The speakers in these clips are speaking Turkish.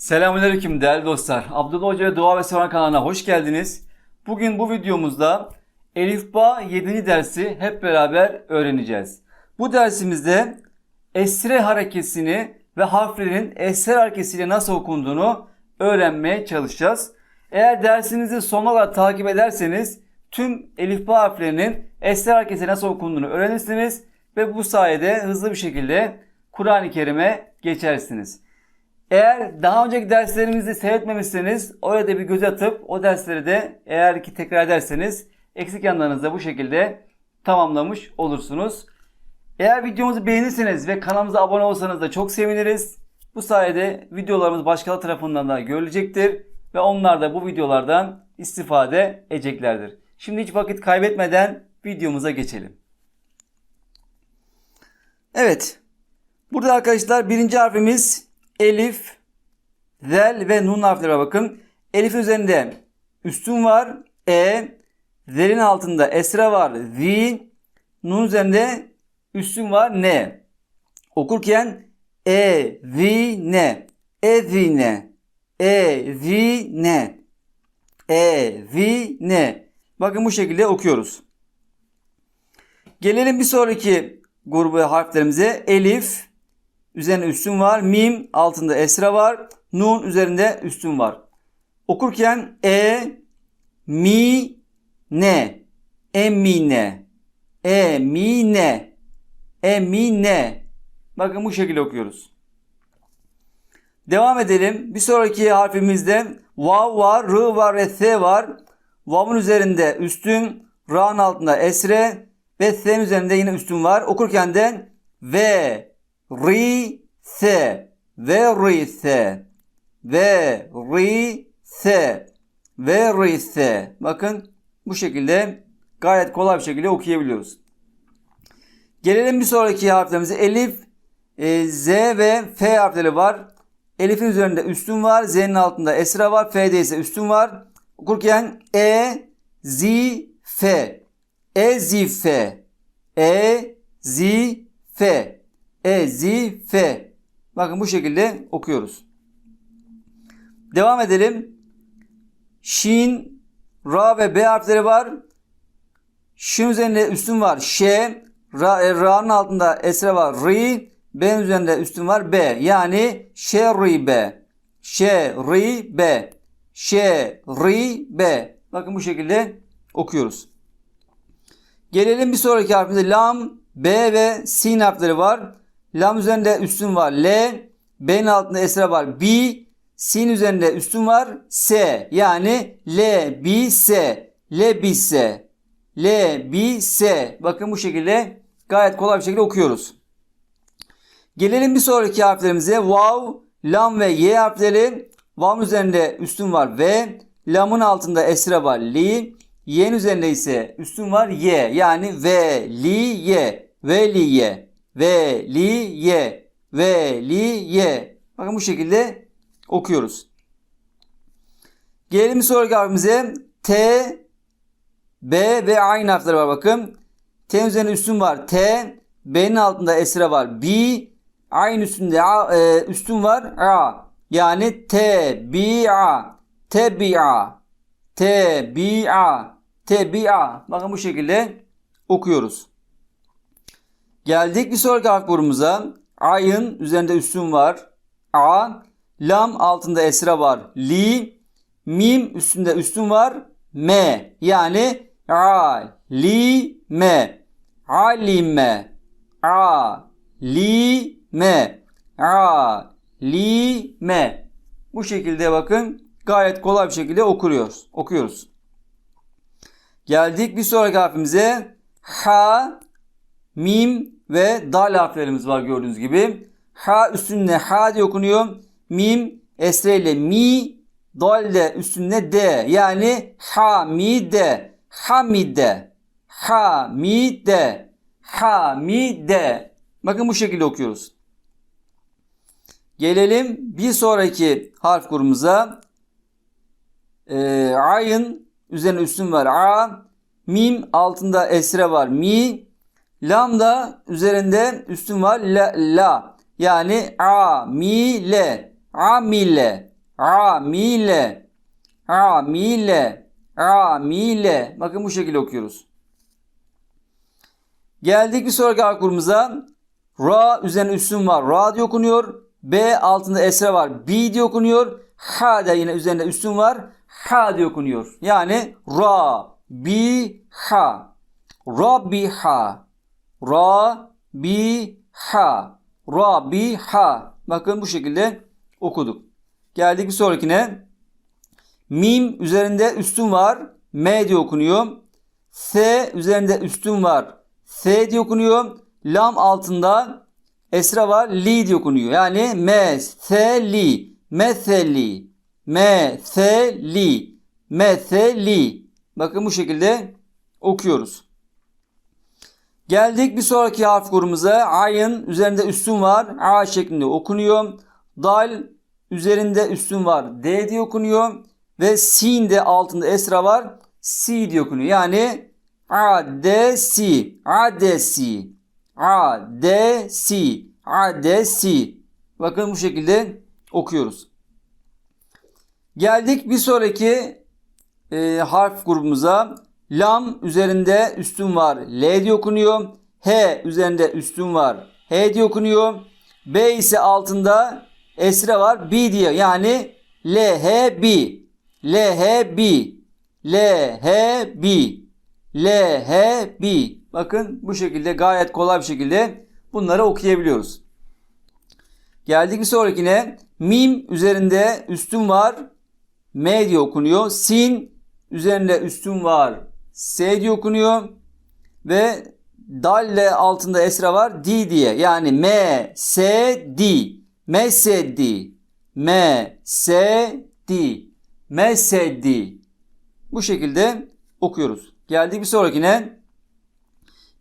Selamünaleyküm değerli dostlar. Abdullah Hoca Dua ve Sevan kanalına hoş geldiniz. Bugün bu videomuzda Elif Ba 7. dersi hep beraber öğreneceğiz. Bu dersimizde esre harekesini ve harflerin esre harekesiyle nasıl okunduğunu öğrenmeye çalışacağız. Eğer dersinizi sonuna kadar takip ederseniz tüm Elif Ba harflerinin esre harekesi nasıl okunduğunu öğrenirsiniz ve bu sayede hızlı bir şekilde Kur'an-ı Kerim'e geçersiniz. Eğer daha önceki derslerimizi seyretmemişseniz oraya da bir göz atıp o dersleri de eğer ki tekrar ederseniz eksik yanlarınızda bu şekilde tamamlamış olursunuz. Eğer videomuzu beğenirseniz ve kanalımıza abone olsanız da çok seviniriz. Bu sayede videolarımız başkaları tarafından da görülecektir ve onlar da bu videolardan istifade edeceklerdir. Şimdi hiç vakit kaybetmeden videomuza geçelim. Evet. Burada arkadaşlar birinci harfimiz Elif, Zel ve Nun harfleri var bakın. Elif üzerinde üstün var. E, Zel'in altında esra var. Z, Nun üzerinde üstün var. N. Okurken E, Z, N. Ezine. E, Z, N. E, Z, N. Bakın bu şekilde okuyoruz. Gelelim bir sonraki grubu harflerimize. Elif, Üzerinde üstün var. Mim altında esra var. Nun üzerinde üstün var. Okurken e mi ne emine emine emine bakın bu şekilde okuyoruz. Devam edelim. Bir sonraki harfimizde vav var, r var s var. Vav'ın üzerinde üstün, ra'nın altında esre ve s'nin üzerinde yine üstün var. Okurken de ve rise ve rise ve rise ve rise bakın bu şekilde gayet kolay bir şekilde okuyabiliyoruz. Gelelim bir sonraki harflerimize. Elif, e, Z ve F harfleri var. Elif'in üzerinde üstün var. Z'nin altında esra var. F'de ise üstün var. Okurken E, Z, F. E, Z, F. E, Z, F. Ezife. Bakın bu şekilde okuyoruz. Devam edelim. Şin, Ra ve B harfleri var. Şin üzerinde üstün var. Ş, Ra, e, Ra'nın altında esre var. Ri, B'nin üzerinde üstün var. B. Yani şerribe. Şerribe. Şerribe. Bakın bu şekilde okuyoruz. Gelelim bir sonraki harfimize. Lam, B ve Sin harfleri var. Lam üzerinde üstün var. L. B'nin altında esre var. B. Sin üzerinde üstün var. S. Yani L, B, S. L, B, S. L, B, S. Bakın bu şekilde gayet kolay bir şekilde okuyoruz. Gelelim bir sonraki harflerimize. Vav, lam ve y harfleri. Vav üzerinde üstün var. V. Lamın altında esre var. Li. Y'nin üzerinde ise üstün var. Y. Yani V, Li, Y. V, Li, Y. Veliye. Veliye. Bakın bu şekilde okuyoruz. Gelelim sonraki harfimize. T, B ve aynı harfler var bakın. T üzerinde üstün var. T, B'nin altında esre var. B, aynı üstünde A, e, üstün var. A. Yani T, B, A. T, B, A. T, B, A. T, B, A. Bakın bu şekilde okuyoruz. Geldik bir sonraki harf. Ayın üzerinde üstün var. A. Lam altında esra var. Li. Mim üstünde üstün var. M. Yani A. Li. M. Alime. A. Li. M. A. Li. M. Bu şekilde bakın gayet kolay bir şekilde okuyoruz. Okuyoruz. Geldik bir sonraki harfimize. Ha mim ve dal harflerimiz var gördüğünüz gibi. Ha üstünde ha diye okunuyor. Mim esre ile mi, dal de üstünde de. Yani hamide, hamide, hamide, hamide. Bakın bu şekilde okuyoruz. Gelelim bir sonraki harf grubumuza. Ee, ayın üzerine üstün var. A, mim altında esre var. Mi, Lambda üzerinde üstün var la, la. Yani amile. Amile. Amile. Amile. Amile. Bakın bu şekilde okuyoruz. Geldik bir sonraki harf grubumuza. Ra üzerine üstün var. Ra diye okunuyor. B altında esre var. B diye okunuyor. Ha da yine üzerinde üstün var. Ha diye okunuyor. Yani ra, bi, ha. Rabiha. Ra, bi, ha. Rabiha. Bakın bu şekilde okuduk. Geldik bir sonrakine. Mim üzerinde üstün var. M diye okunuyor. S üzerinde üstün var. S diye okunuyor. Lam altında esra var. Li diye okunuyor. Yani meseli. Meseli. Meseli. Meseli. Bakın bu şekilde okuyoruz. Geldik bir sonraki harf grubumuza. Ayın üzerinde üstün var. A şeklinde okunuyor. Dal üzerinde üstün var. D diye okunuyor. Ve sin de altında esra var. C diye okunuyor. Yani adesi, adesi, adesi, adesi. Bakın bu şekilde okuyoruz. Geldik bir sonraki e, harf grubumuza. Lam üzerinde üstün var. L diye okunuyor. H üzerinde üstün var. H diye okunuyor. B ise altında esre var. B diye yani L H B. L H B. L H B. L H B. Bakın bu şekilde gayet kolay bir şekilde bunları okuyabiliyoruz. Geldik bir sonrakine. Mim üzerinde üstün var. M diye okunuyor. Sin üzerinde üstün var. S diye okunuyor. Ve dalle altında esra var. D diye. Yani M, S, D. M, S, D. M, S, D. M, S, D. Bu şekilde okuyoruz. Geldik bir sonrakine.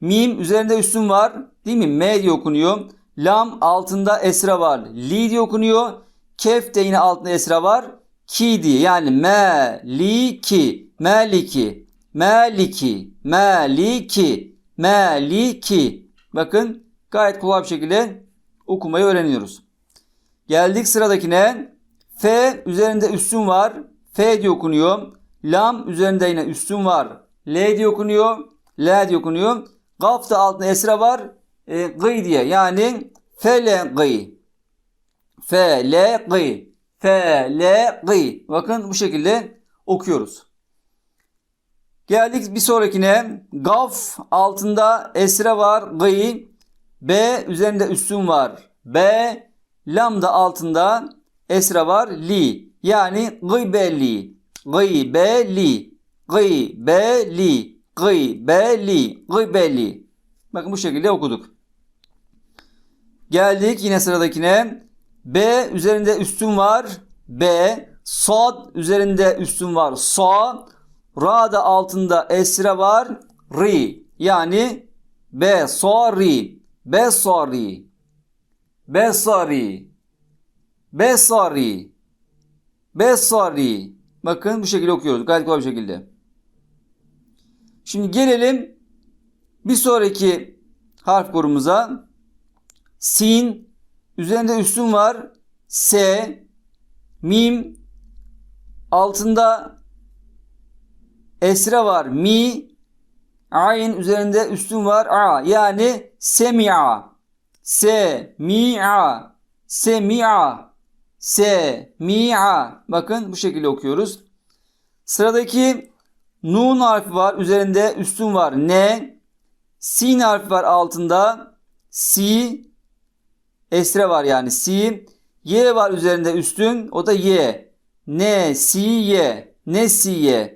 Mim üzerinde üstün var. Değil mi? M diye okunuyor. Lam altında esra var. Li diye okunuyor. Kef de yine altında esra var. Ki diye. Yani me, li, ki. Meliki. Meliki. Meliki. Meliki. Bakın gayet kolay bir şekilde okumayı öğreniyoruz. Geldik sıradakine. F üzerinde üstün var. F diye okunuyor. Lam üzerinde yine üstün var. L diye okunuyor. L diye okunuyor. Gaf da altında esra var. E, gıy diye. Yani fele gıy. Fele gıy. Fele gıy. Bakın bu şekilde okuyoruz. Geldik bir sonrakine. Gaf altında esra var. Gıy. B üzerinde üstün var. B lam da altında esra var. Li. Yani gıybeli. Gıybeli. Gıybeli. Gıybeli. Gıybeli. Bakın bu şekilde okuduk. Geldik yine sıradakine. B üzerinde üstün var. B. Sad üzerinde üstün var. Sa. Ra da altında esre var. Ri. Yani B. Sari. Besari. Besari. Besari. Besari. Bakın bu şekilde okuyoruz. Gayet kolay bir şekilde. Şimdi gelelim bir sonraki harf grubumuza. Sin. Üzerinde üstün var. S. Mim. Altında esre var. Mi. Ayn üzerinde üstün var. A. Yani semi'a. Semi'a. Semi'a. Semi'a. Bakın bu şekilde okuyoruz. Sıradaki nun harfi var. Üzerinde üstün var. Ne. Sin harfi var altında. Si. Esre var yani. Si. Y var üzerinde üstün. O da Y. Ne. Si. Y. Ne. Si. Y.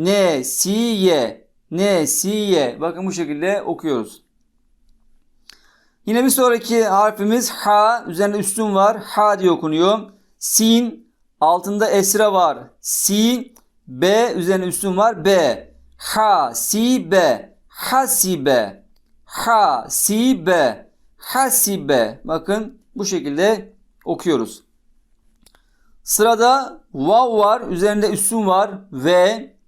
Ne. Si. Y. Ne. Si. Y. Bakın bu şekilde okuyoruz. Yine bir sonraki harfimiz ha. Üzerinde üstün var. Ha diye okunuyor. Sin. Altında esre var. Si. B üzerine üstün var. B. Ha. Si. B. Hasibe. Ha. Si. B. Hasibe. Bakın bu şekilde okuyoruz. Sırada vav var. Üzerinde üstün var. Ve.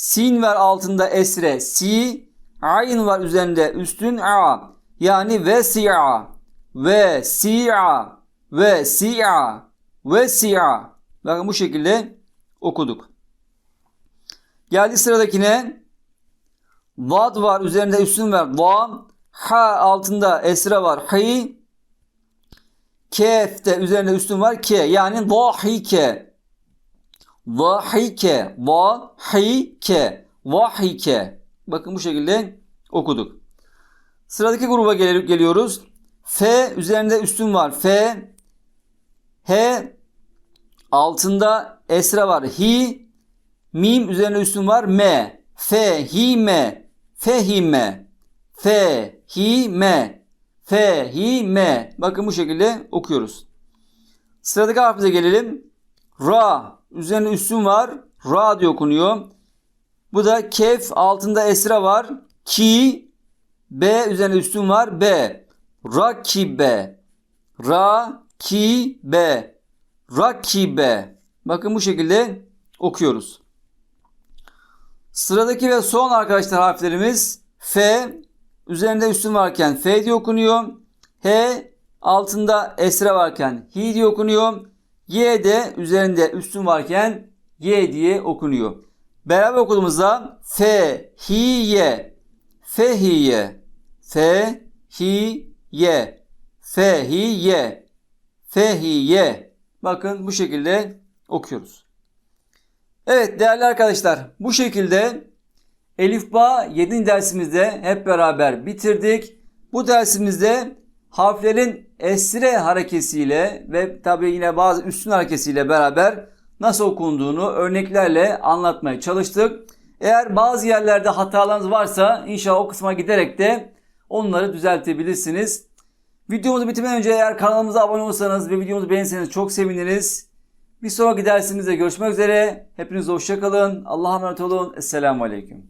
Sin var altında esre. Si. Ayn var üzerinde üstün. A. Yani vesi'a. Ve si'a. Ve si'a. Ve si'a. Bakın bu şekilde okuduk. Geldi sıradakine. Vad var. Üzerinde üstün var. Va. Ha altında esra var. Hi. Kef de üzerinde üstün var. Ke. Yani vahike. Vahike. Vahike. Vahike. Bakın bu şekilde okuduk. Sıradaki gruba gel- geliyoruz. F üzerinde üstün var. F. H altında esra var. Hi. Mim üzerine üstün var. M. Fehime. Fe. Hi. M. Fe. Hi. M. Bakın bu şekilde okuyoruz. Sıradaki harfimize gelelim. Ra. Üzerine üstün var. Ra diye okunuyor. Bu da kef altında esra var. Ki B üzerine üstün var. B. Rakibe. Rakibe. Rakibe. Bakın bu şekilde okuyoruz. Sıradaki ve son arkadaşlar harflerimiz F. Üzerinde üstün varken F diye okunuyor. H altında esre varken Hi diye okunuyor. Y de üzerinde üstün varken Y diye okunuyor. Beraber okuduğumuzda F, Hi, Y. Fehiye. Fe, Hi, Ye. Fehiye. Fehiye. Bakın bu şekilde okuyoruz. Evet değerli arkadaşlar bu şekilde Elif Ba 7. dersimizde hep beraber bitirdik. Bu dersimizde harflerin esre harekesiyle ve tabi yine bazı üstün harekesiyle beraber nasıl okunduğunu örneklerle anlatmaya çalıştık. Eğer bazı yerlerde hatalarınız varsa inşallah o kısma giderek de onları düzeltebilirsiniz. Videomuzu bitirmeden önce eğer kanalımıza abone olursanız ve videomuzu beğenirseniz çok seviniriz. Bir sonraki dersimizde görüşmek üzere. Hepiniz hoşçakalın. Allah'a emanet olun. Esselamu Aleyküm.